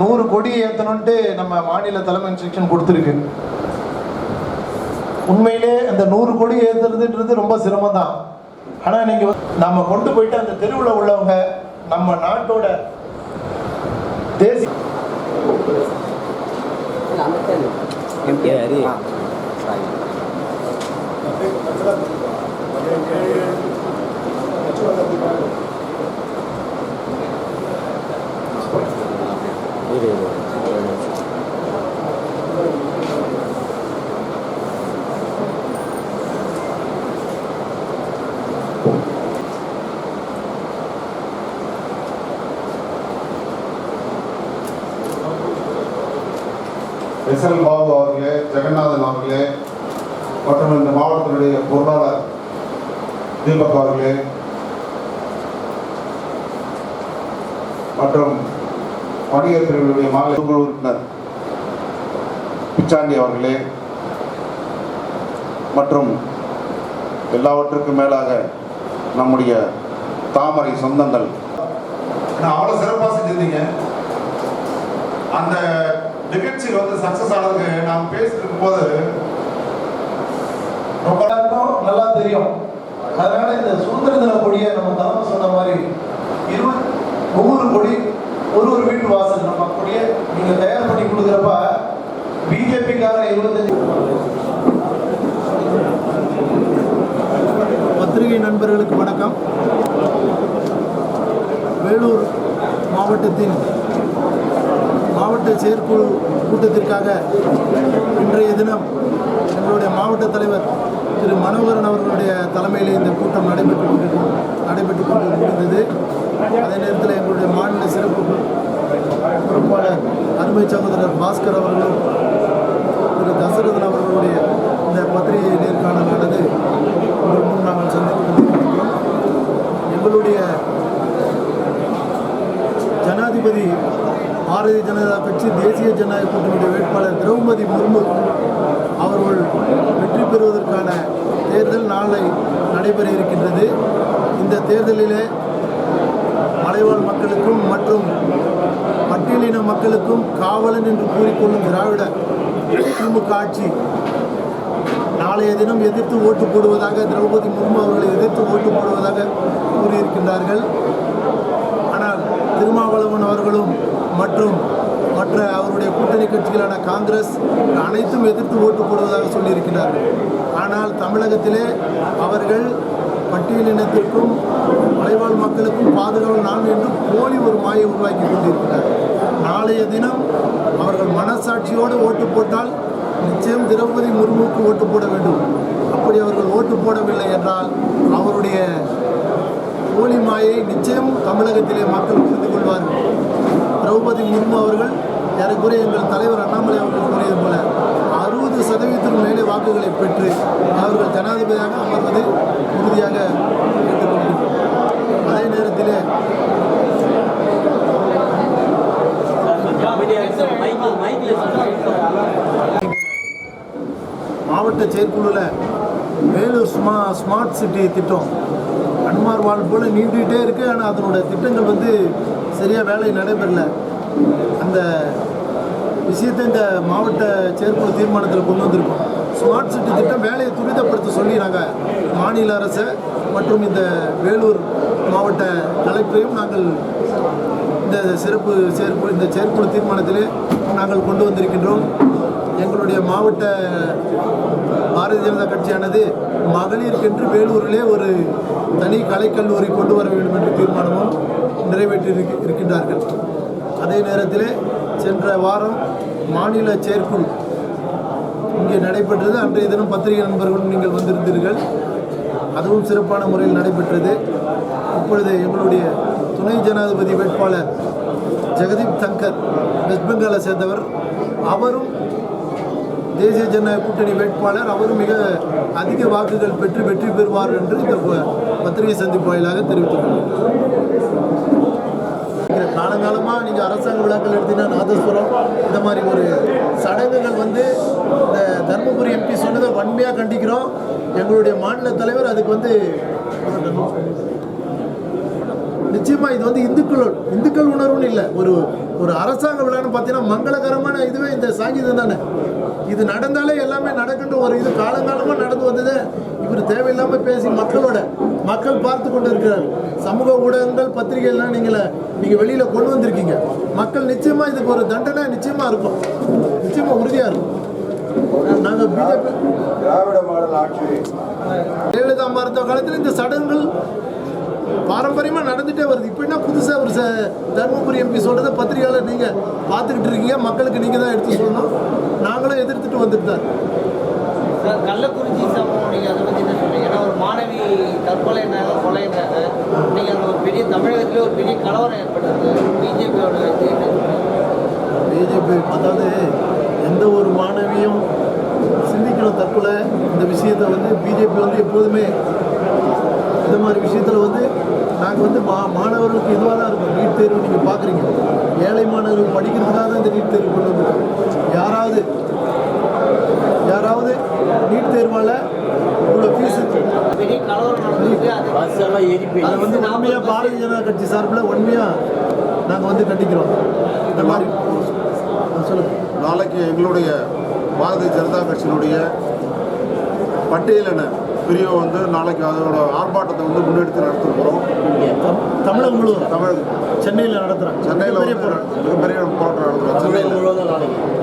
நூறு கொடி ஏற்றணுன்ட்டு நம்ம மாநில தலைமை இன்ஸ்ட்ரக்ஷன் கொடுத்துருக்கு. உண்மையிலே அந்த நூறு கொடி ஏற்றுறதுன்றது ரொம்ப சிரமம் தான் ஆனால் நீங்கள் நம்ம கொண்டு போயிட்டு அந்த தெருவில் உள்ளவங்க நம்ம நாட்டோட தேசிய MTR. இரு இரு எஸ் எல் பாபு அவர்களே ஜெகநாதன் அவர்களே மற்றும் இந்த மாவட்டத்தினுடைய பொருளாளர் தீபக் அவர்களே மற்றும் வணிகர் பிரிவினுடைய மாநில குழு உறுப்பினர் பிச்சாண்டி அவர்களே மற்றும் எல்லாவற்றுக்கும் மேலாக நம்முடைய தாமரை சொந்தங்கள். நான் அவ்வளோ சிறப்பாக செஞ்சிருந்தீங்க. அந்த நிகழ்ச்சி வந்து சக்சஸ் ஆனதுக்கு நாம் பேசிட்டு போது ரொம்ப நல்லா தெரியும். அதனால இந்த சுதந்திர தின கொடியை நம்ம தலைமை சொன்ன மாதிரி இருபது ஒவ்வொரு கொடி ஒரு ஒரு வீட்டு வாசல் நம்ம கொடியை நீங்க தயார் பண்ணி கொடுக்குறப்ப பிஜேபிக்காக இருபத்தஞ்சு பத்திரிகை நண்பர்களுக்கு வணக்கம் வேலூர் மாவட்டத்தின் மாவட்ட செயற்குழு கூட்டத்திற்காக இன்றைய தினம் எங்களுடைய மாவட்ட தலைவர் திரு மனோகரன் அவர்களுடைய தலைமையில் இந்த கூட்டம் நடைபெற்று கொண்டு நடைபெற்று கொண்டு முடிந்தது. அதே நேரத்தில் எங்களுடைய மாநில சிறப்பு பொறுப்பாளர் அருமை சகோதரர் பாஸ்கர் அவர்களும் திரு தசரதன் அவர்களுடைய இந்த பத்திரிகை நேர்காணலானது ஒரு முன் நாங்கள் சந்தித்துக் கொண்டிருக்கிறோம். எங்களுடைய ஜனாதிபதி பாரதிய ஜனதா கட்சி தேசிய ஜனநாயக கூட்டணியுடைய வேட்பாளர் திரௌபதி முர்மு அவர்கள் வெற்றி பெறுவதற்கான தேர்தல் நாளை நடைபெற இருக்கின்றது. இந்த தேர்தலிலே மலைவாழ் மக்களுக்கும் மற்றும் பட்டியலின மக்களுக்கும் காவலன் என்று கூறிக்கொள்ளும் திராவிட திமுக ஆட்சி நாளைய தினம் எதிர்த்து ஓட்டு போடுவதாக திரௌபதி முர்மு அவர்களை எதிர்த்து ஓட்டு போடுவதாக கூறியிருக்கின்றார்கள். ஆனால் திருமாவளவன் அவர்களும் மற்றும் மற்ற அவருடைய கூட்டணி கட்சிகளான காங்கிரஸ் அனைத்தும் எதிர்த்து ஓட்டு போடுவதாக சொல்லியிருக்கிறார்கள் ஆனால் தமிழகத்திலே அவர்கள் பட்டியலினத்திற்கும் மலைவாழ் மக்களுக்கும் பாதுகாவல் நான் என்று போலி ஒரு மாயை உருவாக்கி கொண்டிருக்கிறார் நாளைய தினம் அவர்கள் மனசாட்சியோடு ஓட்டு போட்டால் நிச்சயம் திரௌபதி முர்முக்கு ஓட்டு போட வேண்டும். அப்படி அவர்கள் ஓட்டு போடவில்லை என்றால் அவருடைய போலி மாயை நிச்சயம் தமிழகத்திலே மக்கள் புரிந்து கொள்வார்கள். திரௌபதி முர்மு அவர்கள் ஏறக்குறைய எங்கள் தலைவர் அண்ணாமலை அவர்கள் கூறியது போல அறுபது சதவீதத்திற்கு மேலே வாக்குகளை பெற்று அவர்கள் ஜனாதிபதியாக அமர்வது உறுதியாக கேட்டுக்கொண்டிருக்கிறோம் அதே நேரத்திலே மாவட்ட செயற்குழுவில் வேலூர் ஸ்மா ஸ்மார்ட் சிட்டி திட்டம். அன்மார் வாழ் போல் நீண்டுகிட்டே இருக்குது ஆனால் அதனோட திட்டங்கள் வந்து சரியாக வேலை நடைபெறல. அந்த விஷயத்தை இந்த மாவட்ட செயற்குழு தீர்மானத்தில் கொண்டு வந்திருக்கோம். ஸ்மார்ட் சிட்டி திட்டம் வேலையை துரிதப்படுத்த சொல்லி நாங்கள் மாநில அரசை மற்றும் இந்த வேலூர் மாவட்ட கலெக்டரையும் நாங்கள் இந்த சிறப்பு செயற்குழு இந்த செயற்குழு தீர்மானத்திலே நாங்கள் கொண்டு வந்திருக்கின்றோம். எங்களுடைய மாவட்ட பாரதிய ஜனதா கட்சியானது மகளிருக்கென்று வேலூரிலே ஒரு தனி கலைக்கல்லூரி கொண்டு வர வேண்டும் என்ற தீர்மானமும் நிறைவேற்றி இருக்கின்றார்கள். அதே நேரத்தில் சென்ற வாரம் மாநில செயற்குழு இங்கே நடைபெற்றது. அன்றைய தினம் பத்திரிகை நண்பர்களும் நீங்கள் வந்திருந்தீர்கள். அதுவும் சிறப்பான முறையில் நடைபெற்றது. இப்பொழுது எங்களுடைய துணை ஜனாதிபதி வேட்பாளர் ஜெகதீப் தங்கர் வெஸ்ட் பெங்காலை சேர்ந்தவர். அவரும் தேசிய ஜனநாயக கூட்டணி வேட்பாளர் அவரும் மிக அதிக வாக்குகள் பெற்று வெற்றி பெறுவார் என்று இந்த பத்திரிகை சந்திப்பு வாயிலாக தெரிவித்துள்ளார் காலங்காலமாக நீங்கள் அரசாங்க விழாக்கள் எடுத்தீங்கன்னா நாதஸ்வரம் இந்த மாதிரி ஒரு சடங்குகள் வந்து இந்த தருமபுரி எம்பி சொன்னதை வன்மையாக கண்டிக்கிறோம். எங்களுடைய மாநில தலைவர் அதுக்கு வந்து நிச்சயமாக இது வந்து இந்துக்கள் இந்துக்கள் உணர்வுன்னு இல்லை. ஒரு ஒரு அரசாங்க விழான்னு பார்த்தீங்கன்னா மங்களகரமான இதுவே இந்த சாங்கீதம் தானே. இது நடந்தாலே எல்லாமே நடக்கின்ற ஒரு இது காலங்காலமாக நடந்து வந்தது. இவர் தேவையில்லாமல் பேசி மக்களோட மக்கள் பார்த்து கொண்டு இருக்கிறார் சமூக ஊடகங்கள் பத்திரிகைகள்லாம் நீங்கள நீங்கள் வெளியில் கொண்டு வந்திருக்கீங்க. மக்கள் நிச்சயமாக இதுக்கு ஒரு தண்டனை நிச்சயமாக இருக்கும். நிச்சயமாக உறுதியாக இருக்கும். நாங்கள் பிஜேபி திராவிட மாடல் ஆட்சி. ஜெயலலிதா மருத்துவ காலத்தில் இந்த சடங்குகள் பாரம்பரியமாக நடந்துட்டே வருது. இப்போ என்ன புதுசாக ஒரு ச தருமபுரி எம்பி சொல்கிறத பத்திரிகையாளர் நீங்கள் பார்த்துக்கிட்டு இருக்கீங்க. மக்களுக்கு நீங்கள் தான் எடுத்து சொல்லணும். நாங்களும் எதிர்த்துட்டு வந்துட்டு தான். சார் கள்ளக்குறிச்சி சம்பவம் நீங்கள் அதை பற்றி என்ன சொல்றீங்க? ஏன்னா ஒரு மாணவி தற்கொலைனால கொலைனாங்க நீங்கள் அந்த ஒரு பெரிய தமிழகத்திலே ஒரு பெரிய கலவரம் ஏற்பட்டது. பிஜேபியோட? பிஜேபி அதாவது எந்த ஒரு மாணவியும் சிந்திக்கணும் தற்கொலை. இந்த விஷயத்தை வந்து பிஜேபி வந்து எப்போதுமே இந்த மாதிரி விஷயத்தில் வந்து நாங்கள் வந்து மா மாணவர்களுக்கு இதுவாக தான் இருக்கும். நீட் தேர்வு நீங்கள் பார்க்குறீங்க ஏழை மாணவர்கள் படிக்கிறதுக்காக தான் இந்த நீட் தேர்வு கொண்டு வந்திருக்கோம். யாராவது யாராவது நீட் தேர்வால் இவ்வளோ ஃபீஸ் அதை வந்து உண்மையாக பாரதிய ஜனதா கட்சி சார்பில் உண்மையாக நாங்கள் வந்து கண்டிக்கிறோம். இந்த மாதிரி. சொல்லுங்கள் நாளைக்கு எங்களுடைய பாரதிய ஜனதா கட்சியினுடைய பட்டியலின பிரிவை வந்து நாளைக்கு அதோட ஆர்ப்பாட்டத்தை வந்து முன்னெடுத்து நடத்த போகிறோம் தம்- தமிழகம் முழுவதும்? தமிழ் சென்னையில் நடத்துகிறாங்க சென்னையில் மிகப்பெரிய போராட்டம். நடத்துகிறோம் சென்னையில். முழுவதும்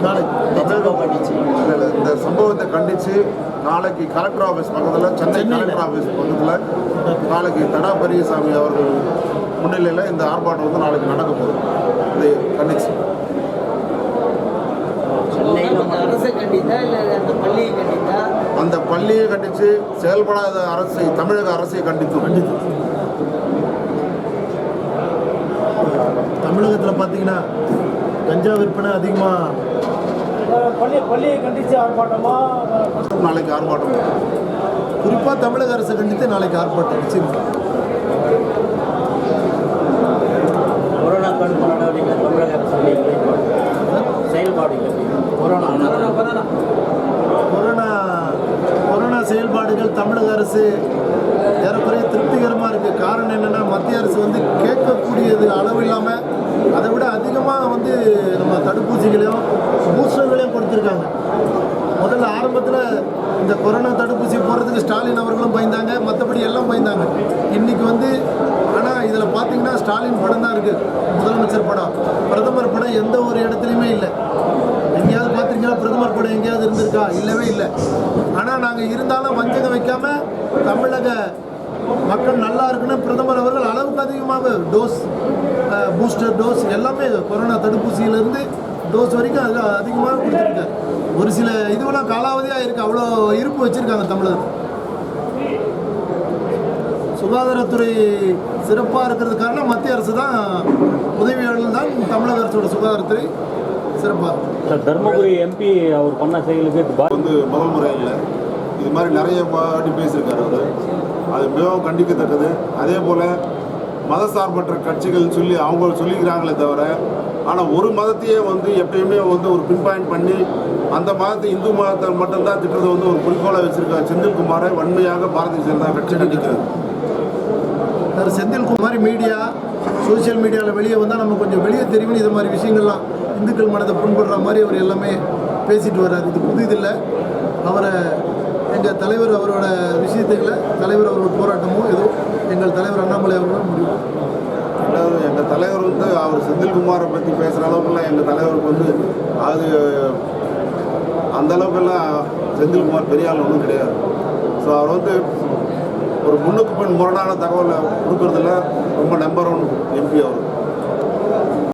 நாளைக்கு? இந்த சம்பவத்தை கண்டித்து நாளைக்கு கலெக்டர் ஆஃபீஸ் பக்கத்தில் சென்னை. கலெக்டர் ஆஃபீஸ் பக்கத்தில் நாளைக்கு தடா பெரியசாமி அவர்கள் முன்னிலையில் இந்த ஆர்ப்பாட்டம் வந்து நாளைக்கு நடக்க போகுது. இதை கண்டிச்சு. அந்த அரசை கண்டித்தா இல்லை அந்த பள்ளியை கண்டித்தா? கண்டித்து செயல்படாத அரசை தமிழக அரசை கண்டித்தும் தமிழகத்தில் பார்த்தீங்கன்னா கஞ்சா விற்பனை அதிகமாக பள்ளி பள்ளியை கண்டித்து ஆர்ப்பாட்டமா? நாளைக்கு ஆர்ப்பாட்டம். குறிப்பாக தமிழக அரசை கண்டித்து நாளைக்கு ஆர்ப்பாட்டம். நிச்சயமா. கொரோனா தடுப்பு நடவடிக்கைகள் தமிழக அரசுடைய நிலைப்பாடு செயல்பாடுகள் கொரோனா கொரோனா கொரோனா செயல்பாடுகள் தமிழக அரசு ஏறக்குறைய திருப்திகரமாக இருக்குது காரணம் என்னென்னா மத்திய அரசு வந்து கேட்கக்கூடியது அளவு இல்லாமல் அதை விட அதிகமாக வந்து நம்ம தடுப்பூசிகளையும் பூஸ்டர்களையும் கொடுத்துருக்காங்க. முதல்ல ஆரம்பத்தில் இந்த கொரோனா தடுப்பூசி போடுறதுக்கு ஸ்டாலின் அவர்களும் பயந்தாங்க மற்றபடி எல்லாம் பயந்தாங்க. இன்றைக்கி வந்து ஆனால் இதில் பார்த்தீங்கன்னா ஸ்டாலின் படம் தான் இருக்குது முதலமைச்சர் படம். பிரதமர் படம் எந்த ஒரு இடத்துலையுமே இல்லை எங்கேயாவது பார்த்துருக்கீங்களா பிரதமர் படம் எங்கேயாவது இருந்திருக்கா? இல்லவே இல்லை. ஆனால் நாங்கள் இருந்தாலும் வஞ்சகம் வைக்காம தமிழக மக்கள் நல்லா இருக்குன்னு பிரதமர் அவர்கள் அளவுக்கு அதிகமாக டோஸ் பூஸ்டர் டோஸ் எல்லாமே கொரோனா தடுப்பூசியிலேருந்து டோஸ் வரைக்கும் அது அதிகமாக கொடுத்துருக்காரு. ஒரு சில இதுவெல்லாம் காலாவதியாக இருக்குது அவ்வளோ இருப்பு வச்சுருக்காங்க தமிழர். சுகாதாரத்துறை சிறப்பாக இருக்கிறது காரணம் மத்திய அரசு தான் உதவியாளர் தான் தமிழக அரசோட சுகாதாரத்துறை. சிறப்பாக சார் தர்மபுரி எம்பி அவர் பண்ண செயலுக்கு வந்து முதல் முறை இல்லை இது மாதிரி நிறைய வாட்டி பேசியிருக்காரு அவர். அது மிகவும் கண்டிக்கத்தக்கது. அதே போல் மதசார்பற்ற கட்சிகள் சொல்லி அவங்க சொல்லிக்கிறாங்களே தவிர ஆனால் ஒரு மதத்தையே வந்து எப்பயுமே வந்து ஒரு பின்பாயிண்ட் பண்ணி அந்த மதத்தை இந்து மதத்தை மட்டும்தான் திட்டுறதை வந்து ஒரு குறிக்கோளை வச்சிருக்க செந்தில்குமாரை வன்மையாக பாரதிய ஜனதா கட்சி கண்டிக்கிறது. சார் செந்தில்குமார் மீடியா சோஷியல் மீடியாவில் வெளியே வந்தால் நம்ம கொஞ்சம் வெளியே தெரியும்னு இது மாதிரி விஷயங்கள்லாம் இந்துக்கள் மனதை புண்படுற மாதிரி அவர் எல்லாமே பேசிட்டு வர்றாரு. இது புது இதில்லை அவரை எங்கள் தலைவர் அவரோட விஷயத்துக்களை தலைவர் அவரோட போராட்டமோ ஏதோ எங்கள் தலைவர் அண்ணாமலை அவர்களும் முடிவு. ரெண்டாவது எங்கள் தலைவர் வந்து அவர் செந்தில்குமாரை பற்றி பேசுகிற அளவுக்குலாம் எங்கள் தலைவருக்கு வந்து அது அந்த அளவுக்கெல்லாம் செந்தில்குமார் பெரிய ஆள் ஒன்றும் கிடையாது. ஸோ அவர் வந்து ஒரு முன்னுக்கு பின் முரணான தகவலை கொடுக்கறதுல ரொம்ப நம்பர் ஒன் எம்பி அவர்.